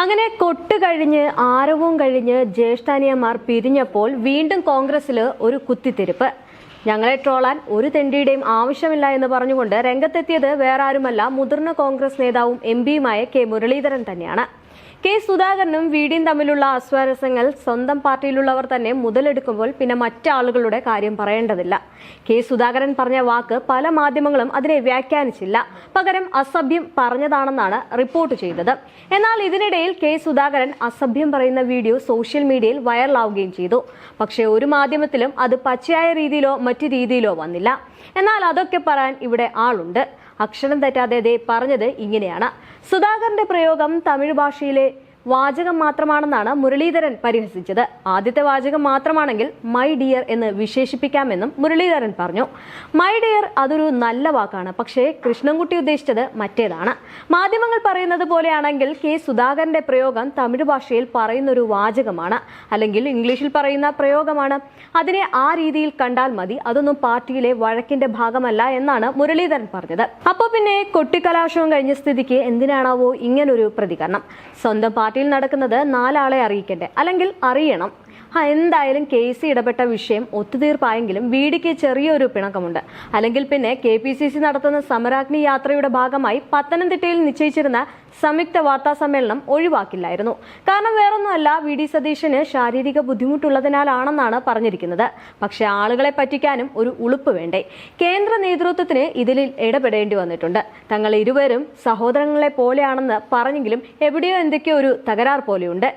അങ്ങനെ കൊട്ട് കഴിഞ്ഞ് ആരവവും കഴിഞ്ഞ് ജ്യേഷ്ഠാനിയന്മാർ പിരിഞ്ഞപ്പോൾ വീണ്ടും കോൺഗ്രസിൽ ഒരു കുത്തിത്തിരിപ്പ്. ഞങ്ങളെ ട്രോളാൻ ഒരു തെണ്ടിയുടെയും ആവശ്യമില്ല എന്ന് പറഞ്ഞുകൊണ്ട് രംഗത്തെത്തിയത് വേറാരുമല്ല മുതിർന്ന കോൺഗ്രസ് നേതാവും എം പിയുമായ കെ മുരളീധരൻ തന്നെയാണ്. കെ സുധാകരനും വിഡിയും തമ്മിലുള്ള അസ്വാരസ്യങ്ങൾ സ്വന്തം പാർട്ടിയിലുള്ളവർ തന്നെ മുതലെടുക്കുമ്പോൾ പിന്നെ മറ്റാളുകളുടെ കാര്യം പറയേണ്ടതില്ല. കെ സുധാകരൻ പറഞ്ഞ വാക്ക് പല മാധ്യമങ്ങളും അതിനെ വ്യാഖ്യാനിച്ചില്ല. പകരം അസഭ്യം പറഞ്ഞതാണെന്നാണ് റിപ്പോർട്ട് ചെയ്തത്. എന്നാൽ ഇതിനിടയിൽ കെ സുധാകരൻ അസഭ്യം പറയുന്ന വീഡിയോ സോഷ്യൽ മീഡിയയിൽ വൈറലാവുകയും ചെയ്തു. പക്ഷേ ഒരു മാധ്യമത്തിലും അത് പച്ചയായ രീതിയിലോ മറ്റു രീതിയിലോ വന്നില്ല. എന്നാൽ അതൊക്കെ പറയാൻ ഇവിടെ ആളുണ്ട്. അക്ഷരം തെറ്റാതെ പറഞ്ഞത് ഇങ്ങനെയാണ്. സുധാകരന്റെ പ്രയോഗം തമിഴ് ഭാഷയിലെ വാചകം മാത്രമാണെന്നാണ് മുരളീധരൻ പരിഹസിച്ചത്. ആദ്യത്തെ വാചകം മാത്രമാണെങ്കിൽ മൈ ഡിയർ എന്ന് വിശേഷിപ്പിക്കാമെന്നും മുരളീധരൻ പറഞ്ഞു. മൈ ഡിയർ അതൊരു നല്ല വാക്കാണ്. പക്ഷേ കൃഷ്ണൻകുട്ടി ഉദ്ദേശിച്ചത് മറ്റേതാണ്. മാധ്യമങ്ങൾ പറയുന്നത് പോലെയാണെങ്കിൽ കെ. സുധാകരന്റെ പ്രയോഗം തമിഴ് ഭാഷയിൽ പറയുന്ന ഒരു വാചകമാണ്. അല്ലെങ്കിൽ ഇംഗ്ലീഷിൽ പറയുന്ന പ്രയോഗമാണ്. അതിനെ ആ രീതിയിൽ കണ്ടാൽ മതി. അതൊന്നും പാർട്ടിയിലെ വഴക്കിന്റെ ഭാഗമല്ല എന്നാണ് മുരളീധരൻ പറഞ്ഞത്. അപ്പോൾ പിന്നെ കൊട്ടിക്കലാശവും കഴിഞ്ഞ സ്ഥിതിക്ക് എന്തിനാണാവോ ഇങ്ങനൊരു പ്രതികരണം. സ്വന്തം പാർട്ടിയിൽ നടക്കുന്നത് നാലാളെ അറിയിക്കണ്ടേ അല്ലെങ്കിൽ അറിയണം. ആ എന്തായാലും കെ സി ഇടപെട്ട വിഷയം ഒത്തുതീർപ്പായെങ്കിലും വീടിക്ക് ചെറിയൊരു പിണക്കമുണ്ട്. അല്ലെങ്കിൽ പിന്നെ കെ പി സി സി നടത്തുന്ന സമരാഗ്നി യാത്രയുടെ ഭാഗമായി പത്തനംതിട്ടയിൽ നിശ്ചയിച്ചിരുന്ന സംയുക്ത വാർത്താ സമ്മേളനം ഒഴിവാക്കില്ലായിരുന്നു. കാരണം വേറൊന്നുമല്ല വി ഡി സതീശന് ശാരീരിക ബുദ്ധിമുട്ടുള്ളതിനാലാണെന്നാണ് പറഞ്ഞിരിക്കുന്നത്. പക്ഷെ ആളുകളെ പറ്റിക്കാനും ഒരു ഉളുപ്പ് വേണ്ടേ. കേന്ദ്ര നേതൃത്വത്തിന് ഇതിൽ ഇടപെടേണ്ടി വന്നിട്ടുണ്ട്. തങ്ങൾ ഇരുവരും സഹോദരങ്ങളെ പോലെയാണെന്ന് പറഞ്ഞെങ്കിലും എവിടെയോ എന്തൊക്കെയോ ഒരു തകരാർ പോലെയുണ്ട്.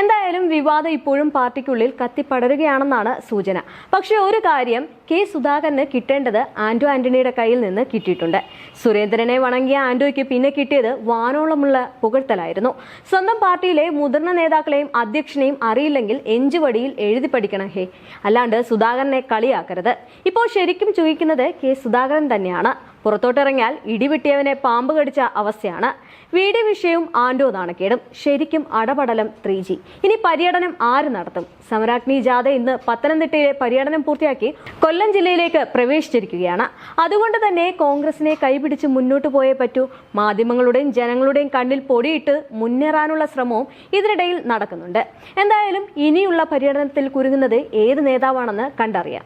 എന്തായാലും വിവാദം ഇപ്പോഴും പാർട്ടിക്കുള്ളിൽ കത്തിപ്പടരുകയാണെന്നാണ് സൂചന. പക്ഷേ ഒരു കാര്യം കെ സുധാകരന് കിട്ടേണ്ടത് ആന്റോ ആന്റണിയുടെ കയ്യിൽ നിന്ന് കിട്ടിയിട്ടുണ്ട്. സുരേന്ദ്രനെ വണങ്ങിയ ആന്റോയ്ക്ക് പിന്നെ കിട്ടിയത് വാനോളമുള്ള പുകഴ്ത്തലായിരുന്നു. സ്വന്തം പാർട്ടിയിലെ മുതിർന്ന നേതാക്കളെയും അധ്യക്ഷനെയും അറിയില്ലെങ്കിൽ എഞ്ചുവടിയിൽ എഴുതി പഠിക്കണം ഹേ. അല്ലാണ്ട് സുധാകരനെ കളിയാക്കരുത്. ഇപ്പോൾ ശരിക്കും ചോദിക്കുന്നത് കെ സുധാകരൻ തന്നെയാണ്. പുറത്തോട്ടിറങ്ങിയാൽ ഇടിവിട്ടിയവനെ പാമ്പ് കടിച്ച അവസ്ഥയാണ്. വീട് വിഷയവും ആൻഡോ നാണക്കേടും. ശരിക്കും അടപടലം ത്രീ ജി ഇനി പര്യടനം ആര് നടത്തും? സമരാഗ്നി ജാഥ ഇന്ന് പത്തനംതിട്ടയിലെ പര്യടനം പൂർത്തിയാക്കി കൊല്ലം ജില്ലയിലേക്ക് പ്രവേശിച്ചിരിക്കുകയാണ്. അതുകൊണ്ട് തന്നെ കോൺഗ്രസിനെ കൈപിടിച്ച് മുന്നോട്ട് പോയേ പറ്റൂ. മാധ്യമങ്ങളുടെയും ജനങ്ങളുടെയും കണ്ണിൽ പൊടിയിട്ട് മുന്നേറാനുള്ള ശ്രമവും ഇതിനിടയിൽ നടക്കുന്നുണ്ട്. എന്തായാലും ഇനിയുള്ള പര്യടനത്തിൽ കുരുങ്ങുന്നത് ഏത് നേതാവാണെന്ന് കണ്ടറിയാം.